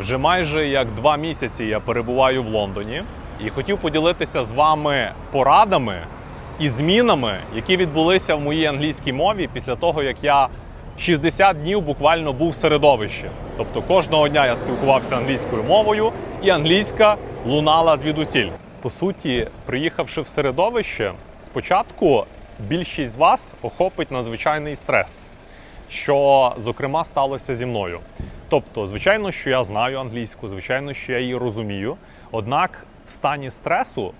Вже майже як два місяці я перебуваю в Лондоні і хотів поділитися з вами порадами і змінами, які відбулися в моїй англійській мові після того, як я 60 днів буквально був в середовищі. Тобто кожного дня я спілкувався англійською мовою, і англійська лунала звідусіль. По суті, приїхавши в середовище, спочатку більшість з вас охопить надзвичайний стрес що зокрема сталося зі мною. Тобто, звичайно, що я знаю англійську, звичайно, що я її розумію. Однак в стані стресу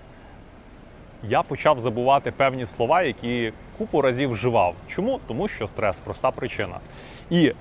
я почав забувати певні слова, які купу разів вживав. Чому? Тому що стрес проста причина. І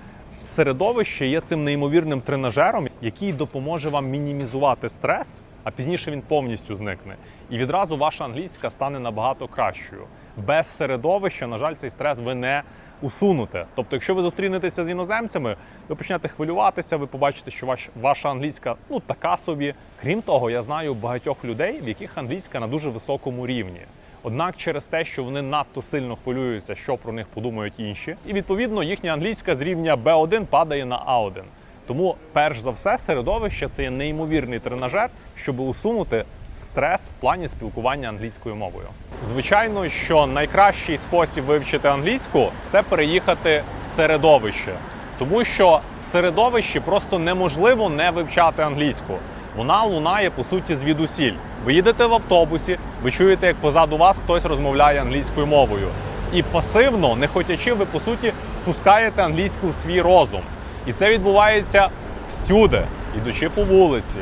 середовище є цим неймовірним тренажером, який допоможе вам мінімізувати стрес, а пізніше він повністю зникне. І відразу ваша англійська стане набагато кращою. Без середовища, на жаль, цей стрес ви не усунете. Тобто, якщо ви зустрінетеся з іноземцями, ви почнете хвилюватися, ви побачите, що ваш, ваша англійська ну така собі. Крім того, я знаю багатьох людей, в яких англійська на дуже високому рівні. Однак через те, що вони надто сильно хвилюються, що про них подумають інші, і відповідно їхня англійська з рівня B1 падає на A1. Тому, перш за все, середовище це є неймовірний тренажер, щоб усунути стрес в плані спілкування англійською мовою. Звичайно, що найкращий спосіб вивчити англійську це переїхати в середовище, тому що в середовищі просто неможливо не вивчати англійську. Вона лунає по суті звідусіль. Ви їдете в автобусі, ви чуєте, як позаду вас хтось розмовляє англійською мовою. І пасивно, не хотячи, ви по суті впускаєте англійську в свій розум. І це відбувається всюди, ідучи по вулиці,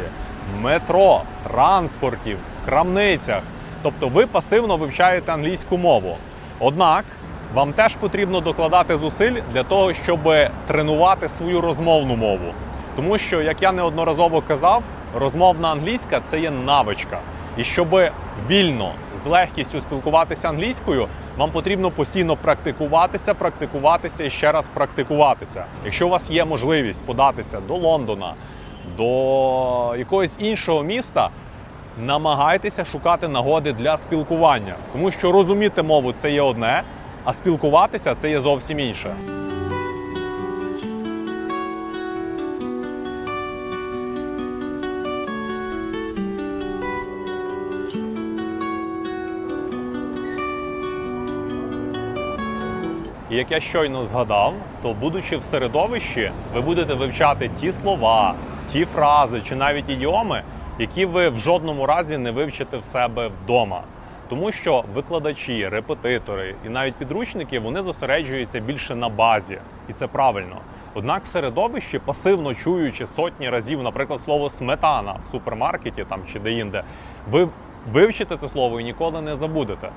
метро, транспорті, в крамницях. Тобто ви пасивно вивчаєте англійську мову. Однак вам теж потрібно докладати зусиль для того, щоб тренувати свою розмовну мову. Тому що, як я неодноразово казав, розмовна англійська це є навичка. І щоб вільно, з легкістю спілкуватися англійською, вам потрібно постійно практикуватися, практикуватися і ще раз практикуватися. Якщо у вас є можливість податися до Лондона, до якогось іншого міста, намагайтеся шукати нагоди для спілкування, тому що розуміти мову це є одне, а спілкуватися це є зовсім інше. І як я щойно згадав, то будучи в середовищі, ви будете вивчати ті слова, ті фрази чи навіть ідіоми, які ви в жодному разі не вивчите в себе вдома. Тому що викладачі, репетитори і навіть підручники вони зосереджуються більше на базі, і це правильно. Однак в середовищі, пасивно чуючи сотні разів, наприклад, слово сметана в супермаркеті там чи де-інде, ви вивчите це слово і ніколи не забудете.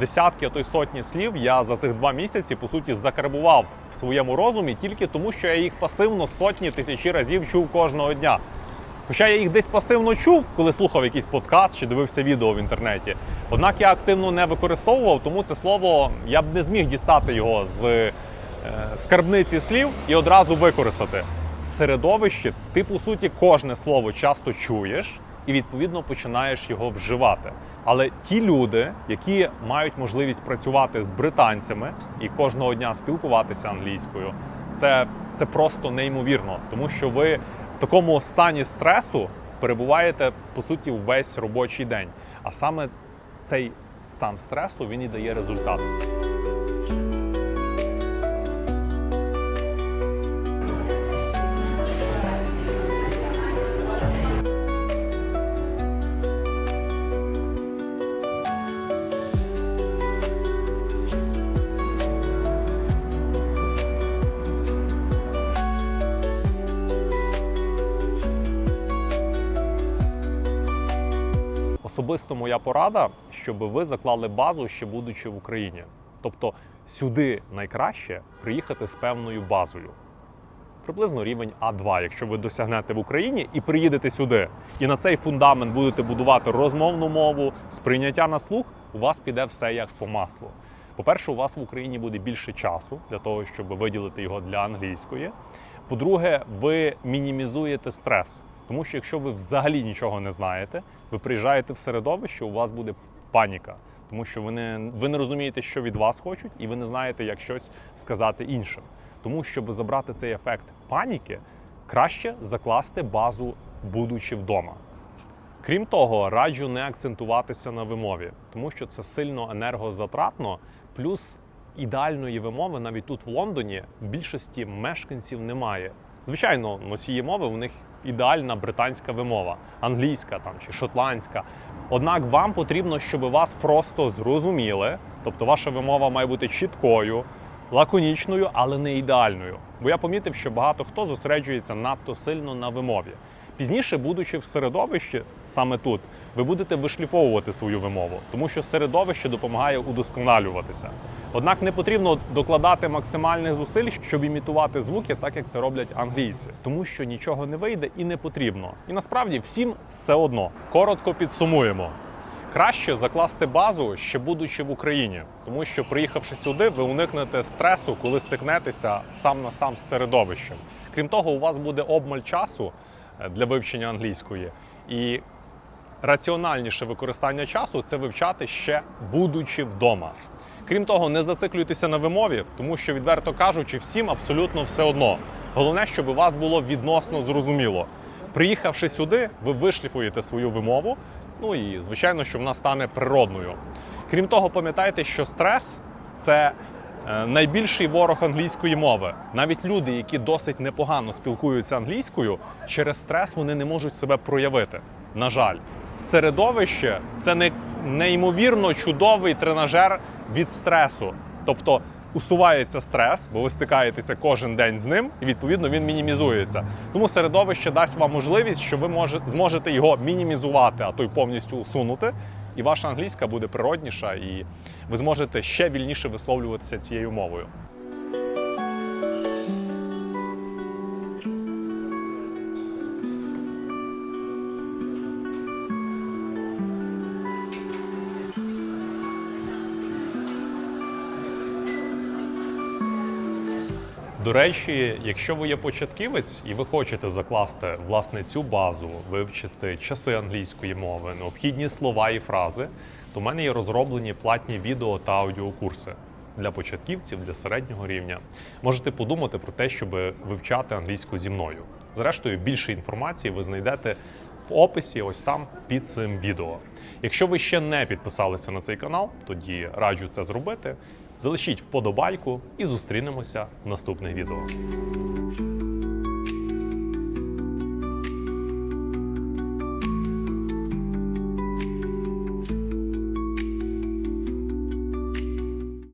Десятки, а то й сотні слів я за цих два місяці по суті закарбував в своєму розумі тільки тому, що я їх пасивно сотні тисячі разів чув кожного дня. Хоча я їх десь пасивно чув, коли слухав якийсь подкаст чи дивився відео в інтернеті. Однак я активно не використовував, тому це слово я б не зміг дістати його з е, скарбниці слів і одразу використати. В середовищі ти, по суті, кожне слово часто чуєш і відповідно починаєш його вживати. Але ті люди, які мають можливість працювати з британцями і кожного дня спілкуватися англійською, це, це просто неймовірно, тому що ви в такому стані стресу перебуваєте по суті весь робочий день. А саме цей стан стресу він і дає результат. Особисто моя порада, щоб ви заклали базу ще будучи в Україні. Тобто сюди найкраще приїхати з певною базою. Приблизно рівень А2, якщо ви досягнете в Україні і приїдете сюди, і на цей фундамент будете будувати розмовну мову, сприйняття на слух, у вас піде все як по маслу. По-перше, у вас в Україні буде більше часу для того, щоб виділити його для англійської. По-друге, ви мінімізуєте стрес. Тому що якщо ви взагалі нічого не знаєте, ви приїжджаєте в середовище, у вас буде паніка, тому що ви не, ви не розумієте, що від вас хочуть, і ви не знаєте, як щось сказати іншим. Тому щоб забрати цей ефект паніки, краще закласти базу, будучи вдома. Крім того, раджу не акцентуватися на вимові, тому що це сильно енергозатратно. Плюс ідеальної вимови навіть тут в Лондоні в більшості мешканців немає. Звичайно, носії мови у них ідеальна британська вимова, англійська там чи шотландська. Однак вам потрібно, щоб вас просто зрозуміли, тобто ваша вимова має бути чіткою, лаконічною, але не ідеальною. Бо я помітив, що багато хто зосереджується надто сильно на вимові. Пізніше, будучи в середовищі, саме тут, ви будете вишліфовувати свою вимову, тому що середовище допомагає удосконалюватися. Однак не потрібно докладати максимальних зусиль, щоб імітувати звуки, так як це роблять англійці, тому що нічого не вийде і не потрібно. І насправді всім все одно. Коротко підсумуємо. Краще закласти базу ще будучи в Україні, тому що приїхавши сюди, ви уникнете стресу, коли стикнетеся сам на сам з середовищем. Крім того, у вас буде обмаль часу для вивчення англійської, і раціональніше використання часу це вивчати ще будучи вдома. Крім того, не зациклюйтеся на вимові, тому що, відверто кажучи, всім абсолютно все одно. Головне, щоб у вас було відносно зрозуміло. Приїхавши сюди, ви вишліфуєте свою вимову. Ну і звичайно, що вона стане природною. Крім того, пам'ятайте, що стрес це найбільший ворог англійської мови. Навіть люди, які досить непогано спілкуються англійською, через стрес вони не можуть себе проявити. На жаль, середовище це не неймовірно чудовий тренажер від стресу. Тобто усувається стрес, бо ви стикаєтеся кожен день з ним, і відповідно він мінімізується. Тому середовище дасть вам можливість, що ви може, зможете його мінімізувати, а то й повністю усунути. І ваша англійська буде природніша, і ви зможете ще вільніше висловлюватися цією мовою. До речі, якщо ви є початківець і ви хочете закласти власне цю базу, вивчити часи англійської мови, необхідні слова і фрази, то в мене є розроблені платні відео та аудіокурси для початківців для середнього рівня. Можете подумати про те, щоб вивчати англійську зі мною. Зрештою, більше інформації ви знайдете в описі, ось там під цим відео. Якщо ви ще не підписалися на цей канал, тоді раджу це зробити. Залишіть вподобайку і зустрінемося в наступних відео.